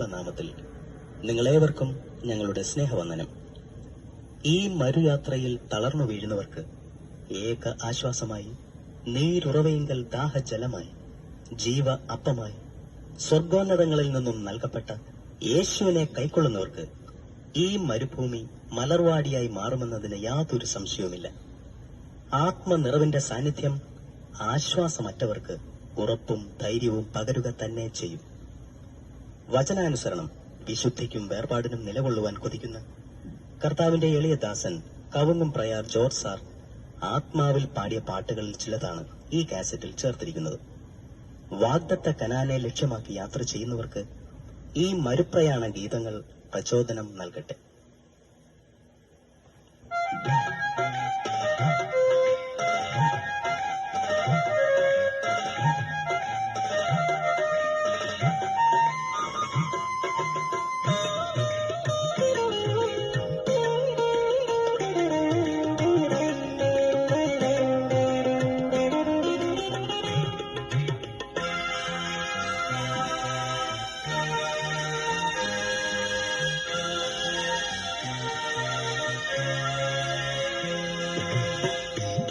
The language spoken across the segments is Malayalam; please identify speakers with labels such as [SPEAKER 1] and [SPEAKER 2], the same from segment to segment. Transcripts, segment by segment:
[SPEAKER 1] പരിശുദ്ധനാമത്തിൽ നിങ്ങളേവർക്കും ഞങ്ങളുടെ സ്നേഹവന്ദനം. ഈ മരുയാത്രയിൽ തളർന്നു വീഴുന്നവർക്ക് ഏക ആശ്വാസമായി നീരുറവയെങ്കൽ ദാഹജലമായി ജീവ അപ്പമായി സ്വർഗോന്നതങ്ങളിൽ നിന്നും നൽകപ്പെട്ട യേശുവിനെ കൈക്കൊള്ളുന്നവർക്ക് ഈ മരുഭൂമി മലർവാടിയായി മാറുമെന്നതിന് യാതൊരു സംശയവുമില്ല. ആത്മനിറവിന്റെ സാന്നിധ്യം ആശ്വാസമറ്റവർക്ക് ഉറപ്പും ധൈര്യവും പകരുക തന്നെ ചെയ്യും. വചനാനുസരണം വിശുദ്ധിക്കും വേർപാടിനും നിലകൊള്ളുവാൻ കൊതിക്കുന്ന. കർത്താവിന്റെ എളിയ ദാസൻ കവുങ്ങും പ്രയാർ ജോർജ് സാർ ആത്മാവിൽ പാടിയ പാട്ടുകളിൽ ചിലതാണ് ഈ കാസറ്റിൽ ചേർത്തിരിക്കുന്നത്. വാഗ്ദത്ത കനാനെ ലക്ഷ്യമാക്കി യാത്ര ചെയ്യുന്നവർക്ക് ഈ മരുപ്രയാണ ഗീതങ്ങൾ പ്രചോദനം നൽകട്ടെ.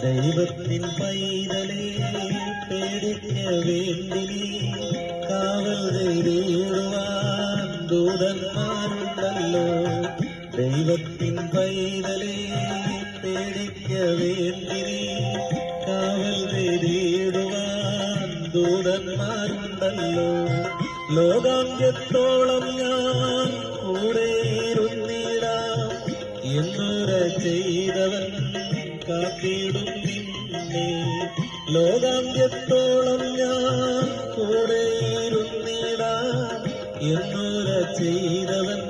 [SPEAKER 2] ദൈവത്തിൻ പൈതലേ പേടിക്ക വേണ്ടിനി കാവൽ ചെയ്തിടുവാൻ ദൂതന്മാരുണ്ടല്ലോ. ദൈവത്തിൻ പൈതലേ പേടിക്ക വേണ്ടിനി കാവൽ ചെയ്തിടുവാൻ ദൂതന്മാരുണ്ടല്ലോ. ലോകാന്ത്യത്തോളം ഞാൻ കൂടെ ഇരുന്നിടാം. എന്നുര ചെയ്തവൻ കാത്തിടും ലോകാന്ത്യത്തോളം ഞാൻ കൂടെ നേടാ എന്നുര ചെയ്തവൻ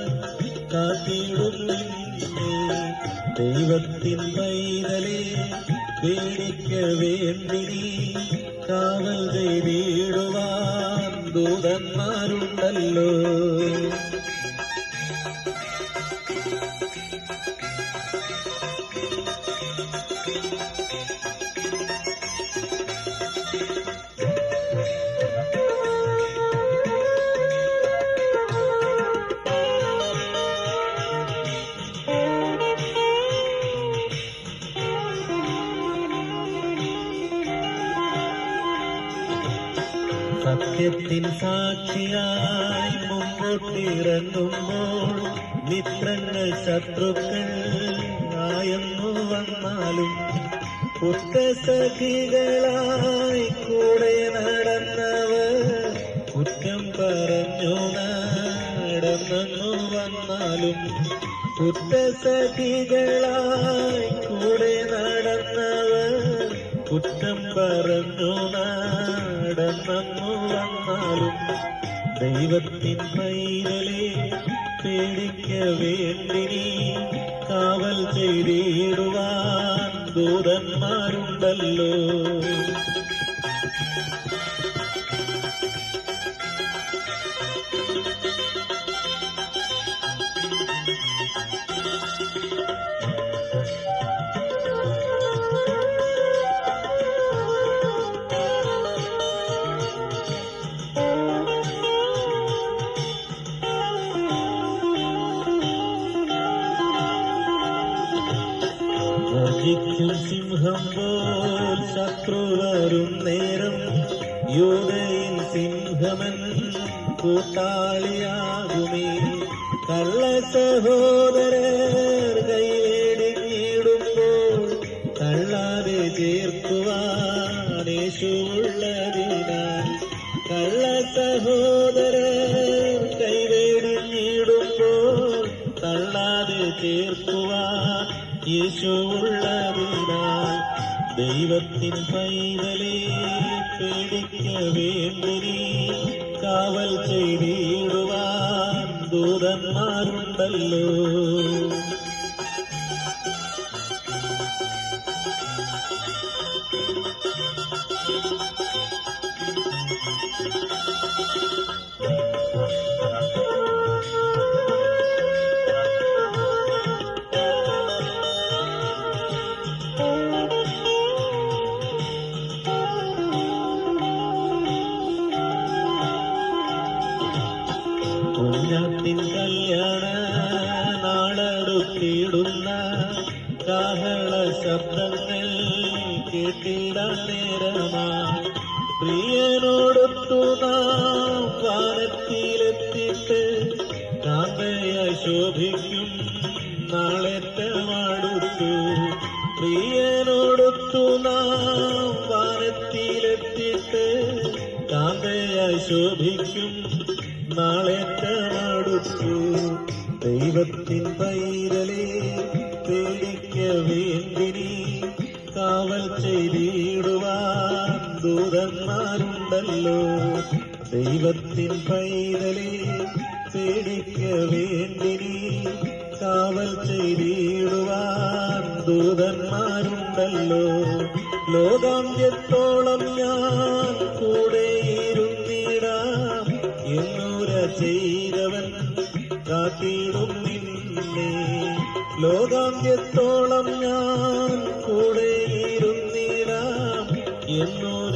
[SPEAKER 2] കാത്തിടും നിന്നെ ദൈവത്തിൻ പൈതലേ പേടിക്ക വേണ്ടി കാവൽ ചെയ്തിടുവാൻ ദൂതന്മാരുണ്ടല്ലോ. സത്യത്തിൻ സാക്ഷിയായി മുമ്പോട്ടിറങ്ങുമ്പോൾ മിത്രങ്ങൾ ശത്രുക്കൾ ആയെന്നു വന്നാലും കുറ്റസഖികളായി കൂടെ നടന്നവർ കുറ്റം പറഞ്ഞു നടന്നു വന്നാലും കുറ്റസഖികളായി കൂടെ നടന്നവർ കുറ്റം പറഞ്ഞു വന്നാലും ദൈവത്തിൻ പൈതലേ പേടിക്ക വേണ്ടി നീ കാവൽ ചെയ്തിടുവാൻ ദൂതന്മാരുണ്ടല്ലോ. സിംഹം പോൽ ശത്രു വരും നേരം. യോധയിൻ സിംഹമൻ കൂട്ടാളിയാകുമേ. കള്ള സഹോദരർ കൈവേടിഞ്ഞിടുമ്പോൾ തള്ളാതെ ചേർക്കുവാനേശുള്ളതിനാൽ കള്ള സഹോദരർ കൈവേടിഞ്ഞിടുമ്പോൾ തള്ളാതെ ചേർക്കുവാൻ യേശുള്ളതിനാൽ தெய்வத்தின் பைதலே பிடிக்க வேண்டுனி காவல் செய்திடுவான் தூதன்மாருந்தல்லோ കാഹള ശബ്ദങ്ങൾ കേട്ടിടാൻ നേരമാ. പ്രിയനോടൊത്തു നാം വാനത്തിലെത്തിയിട്ട് കാന്തയായി ശോഭിക്കും നാളെറ്റമാടുത്തു പ്രിയനോടൊത്തു നാം വാനത്തിലെത്തിയിട്ട് കാന്തയായി ശോഭിക്കും നാളെറ്റമാടുത്തു ദൈവത്തിൻ പൈതലേ പേടിക്ക വേണ്ടിനി കാവൽ ചെയ്തിടുവാൻ ദൂതന്മാരുണ്ടല്ലോ. ദൈവത്തിൻ പൈതലെ പേടിക്ക വേണ്ടിനി കാവൽ ചെയ്തിടുവാൻ ദൂതന്മാരുണ്ടല്ലോ. ലോകാന്ത്യത്തോളം ഞാൻ കൂടെ ഇരുന്നിടാം. എന്നൂര ചെയ്തവൻ കാത്തിടും നിന്നെ. ലോകാന്ത്യത്തോളം ഞാൻ കൂടെ ഇരുന്നീരാ എന്നൂര